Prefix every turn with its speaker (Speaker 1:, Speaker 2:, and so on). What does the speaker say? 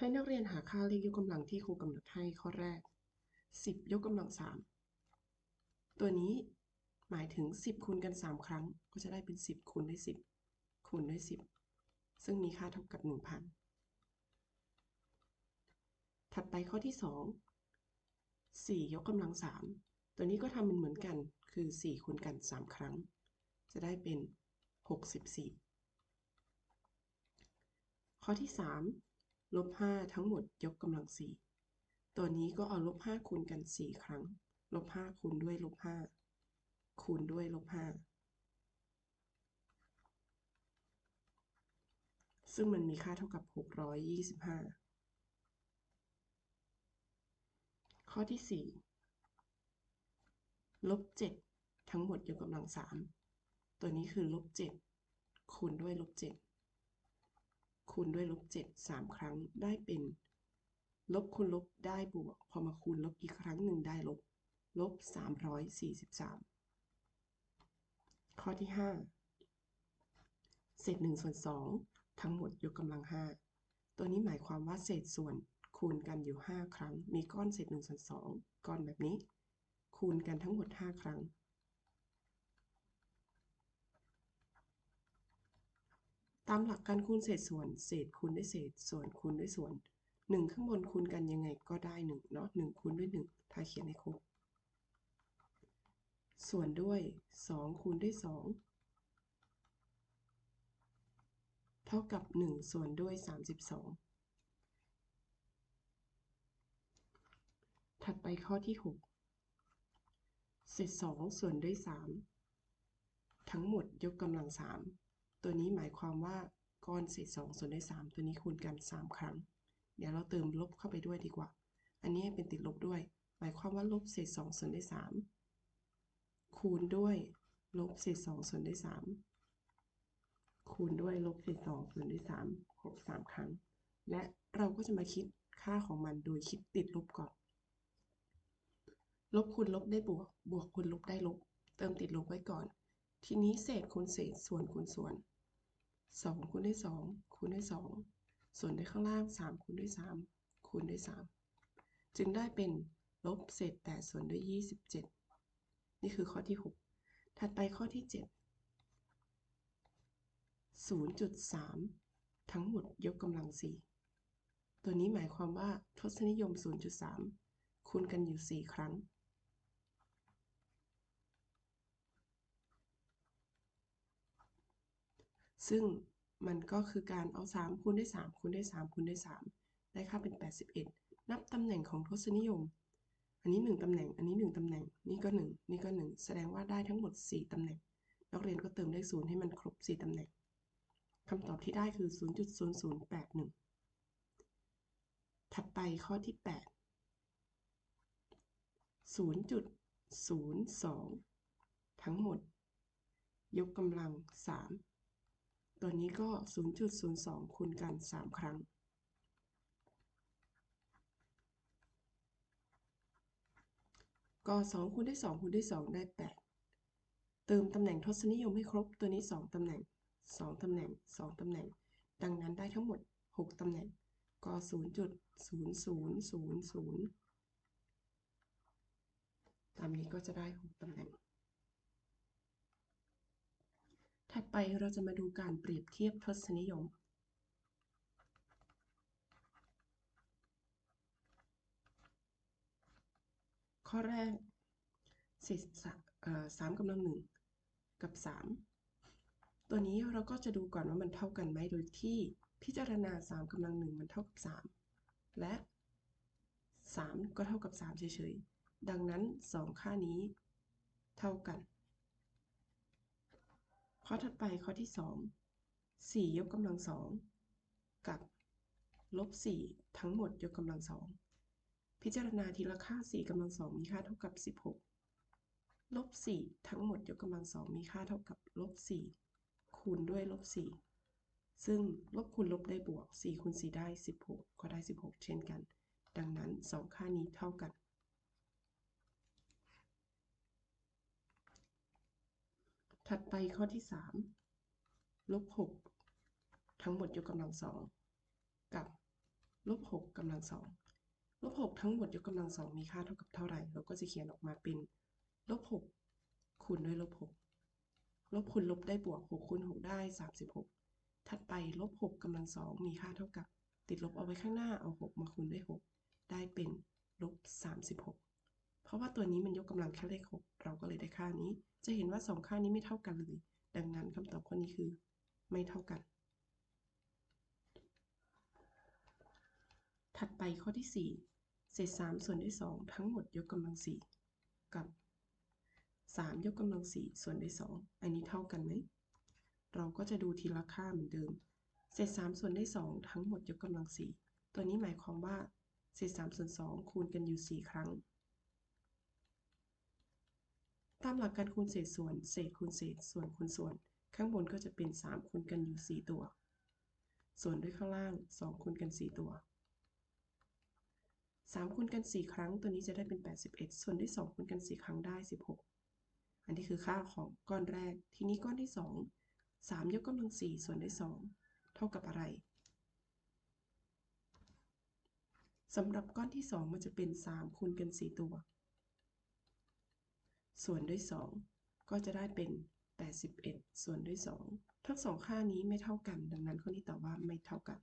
Speaker 1: ให้นักเรียนหาค่าเลขยกกำลังที่ครูกำหนดให้ข้อแรก 10 ยกกำลัง 3 ตัวนี้หมายถึง 10 คูณกัน 3 ครั้ง ก็จะได้เป็น 10 คูณด้วย 10 คูณด้วย 10 ซึ่งมีค่าเท่ากับ 1,000 ถัดไปข้อที่ 2 4 ยกกำลัง 3 ตัวนี้ก็ทำมันเหมือนกัน คือ 4 คูณกัน 3 ครั้ง จะได้เป็น 64 ข้อที่ 3 ลบ5ทั้งหมดยกกำลัง4ตัวนี้ก็เอาลบ5คูณกัน4ครั้ง ลบ5คูณด้วยลบ5คูณด้วยลบ5ซึ่งมันมีค่าเท่ากับ 625 ข้อที่ 4 ลบ 7 ทั้งหมดยกกำลัง 3 ตัวนี้คือลบ 7 คูณด้วยลบ 7 คูณด้วยลบ7 3 ครั้งได้เป็น ลบคูณลบได้บวก พอมาคูณลบอีกครั้งหนึ่งได้ลบ ลบ 343 ข้อที่ 5 เศษ1ส่วน2ทั้งหมดยกกำลัง 5 ตัวนี้หมายความว่าเศษส่วนคูณกันอยู่ 5 ครั้ง มีก้อนเศษ1ส่วน2ก้อนแบบนี้ คูณกันทั้งหมด 5 ครั้ง ตามหลักการคูณเศษส่วน เศษคูณด้วยเศษส่วนคูณด้วยส่วน 1 ข้างบนคูณกันยังไงก็ได้1เนาะ1คูณด้วย1ถ้าเขียนให้ครบ ส่วนด้วย 2 คูณด้วย 2 เท่ากับ 1 ส่วนด้วย 32 ถัดไปข้อที่ 6 เศษ 2 ส่วนด้วย 3 ทั้งหมดยกกำลัง 3 ตัวนี้หมายความว่าก้อนเศษ2ส่วนด้วย 3 ตัวนี้คูณกัน 3 ครั้ง เดี๋ยวเราเติมลบเข้าไปด้วยดีกว่า อันนี้เป็นติดลบด้วย หมายความว่าลบเศษ2ส่วนด้วย 3 คูณด้วยลบเศษ2ส่วนด้วย 3 คูณด้วยลบเศษ2ส่วนด้วย3ครบ3ครั้ง และเราก็จะมาคิดค่าของมันโดยคิดติดลบก่อน ลบคูณลบได้บวก บวกคูณลบได้ลบ เติมติดลบไว้ก่อน ทีนี้เศษคูณเศษส่วนคูณส่วน2คูณด้วย2คูณด้วย2ส่วนด้วยข้างล่าง3คูณด้วย3คูณด้วย3จึงได้เป็นลบเศษ8ส่วนด้วย27นี่คือข้อที่6ถัดไปข้อที่7 0.3ทั้งหมดยกกำลัง4ตัวนี้หมายความว่าทศนิยม 0.3 คูณกันอยู่ 4 ครั้ง ซึ่งมันก็คือการเอา 3 คูณด้วย3คูณด้วย3คูณด้วย3ได้ค่าเป็น 81 นับตำแหน่งของทศนิยม อันนี้ 1ตำแหน่ง อันนี้ 1ตำแหน่ง นี่ก็ 1 นี่ก็ 1 แสดงว่าได้ทั้งหมด 4ตำแหน่ง นักเรียนก็เติมเลข0ให้มันครบ 4ตำแหน่งคำตอบที่ได้คือ 0.0081 ถัดไปข้อที่ 8 0.02 ทั้งหมด ยกกำลัง 3 ตัวนี้ก็ 0.02 คูณกัน 3 ครั้ง ก็ 2 คูณด้วย2คูณด้วย2 ได้ 8 เติมตำแหน่งทศนิยมให้ครบตัวนี้ 2 ตำแหน่ง 2 ตำแหน่ง 2 ตำแหน่ง ดังนั้นได้ทั้งหมด 6 ตำแหน่ง ก็ 0.0000ตามนี้ก็จะได้ 6 ตำแหน่ง ถัดไปเราจะมาดูการเปรียบเทียบทศนิยม ข้อแรกเศษสามกำลังหนึ่งกับ 3 ตัวนี้เราก็จะดูก่อนว่ามันเท่ากันไหมโดยที่พิจารณา 3กำลังหนึ่งมันเท่ากับ 3 และ 3 ก็เท่ากับ 3 เฉยๆ ดังนั้น 2 ค่านี้เท่ากัน ข้อถัดไปข้อที่2 4ยกกำลัง2กับลบ4ทั้งหมดยกกำลัง2พิจารณาทีละค่า4กำลัง2มีค่าเท่ากับ16ลบ4ทั้งหมดยกกำลัง2มีค่าเท่ากับลบ4คูณด้วยลบ4ซึ่งลบคูณลบได้บวก 4คูณ4ได้ 16 ก็ได้ 16 เช่นกัน ดังนั้น 2 ค่านี้เท่ากัน ถัดไปข้อที่3ลบ6ทั้งหมดยกกำลัง2กับลบ6กำลัง2ลบ6ทั้งหมดยกกำลัง2มีค่าเท่ากับเท่าไหร่ เราก็จะเขียนออกมาเป็นลบ6คูณด้วยลบ6ลบคูณลบได้บวก6คูณ6ได้36ถัดไปลบ6กำลัง2มีค่าเท่ากับ ติดลบเอาไว้ข้างหน้าเอา6มาคูณด้วย6ได้เป็นลบ36 เพราะว่าตัวนี้มันยกกำลังแค่เลข 6 เราก็เลยได้ค่านี้ จะเห็นว่า 2 ค่านี้ไม่เท่ากันเลย ดังนั้นคำตอบข้อนี้คือ ไม่เท่ากัน ถัดไปข้อที่ 4 เศษ 3 ส่วนด้วย 2 ทั้งหมดยกกำลัง 4 กับ 3 ยกกำลัง 4 ส่วนด้วย 2 อันนี้เท่ากันไหม เราก็จะดูทีละค่าเหมือนเดิม เศษ 3 ส่วนด้วย 2 ทั้งหมดยกกำลัง 4 ตัวนี้หมายความว่า เศษ 3 ส่วน 2 คูณกันอยู่ 4 ครั้ง ตามหลักการคูณเศษส่วน เศษคูณเศษ ส่วนคูณส่วน ข้างบนก็จะเป็น 3คูณกันอยู่ 4 ตัว ส่วนด้วยข้างล่าง 2คูณกัน 4 ตัว 3คูณกัน 4 ครั้ง ตัวนี้จะได้เป็น 81 ส่วนด้วย2คูณกัน 4 ครั้งได้ 16 อันนี้คือค่าของก้อนแรก ทีนี้ก้อนที่ 2 3 ยกกำลัง 4 ส่วนด้วย 2 เท่ากับอะไรสำหรับก้อนที่ 2 มันจะเป็น 3คูณกัน 4 ตัว ส่วนด้วย 2 ก็จะได้เป็น 81 ส่วนด้วย 2 ทั้งสองค่านี้ไม่เท่ากัน ดังนั้นข้อนี้ตอบว่าไม่เท่ากัน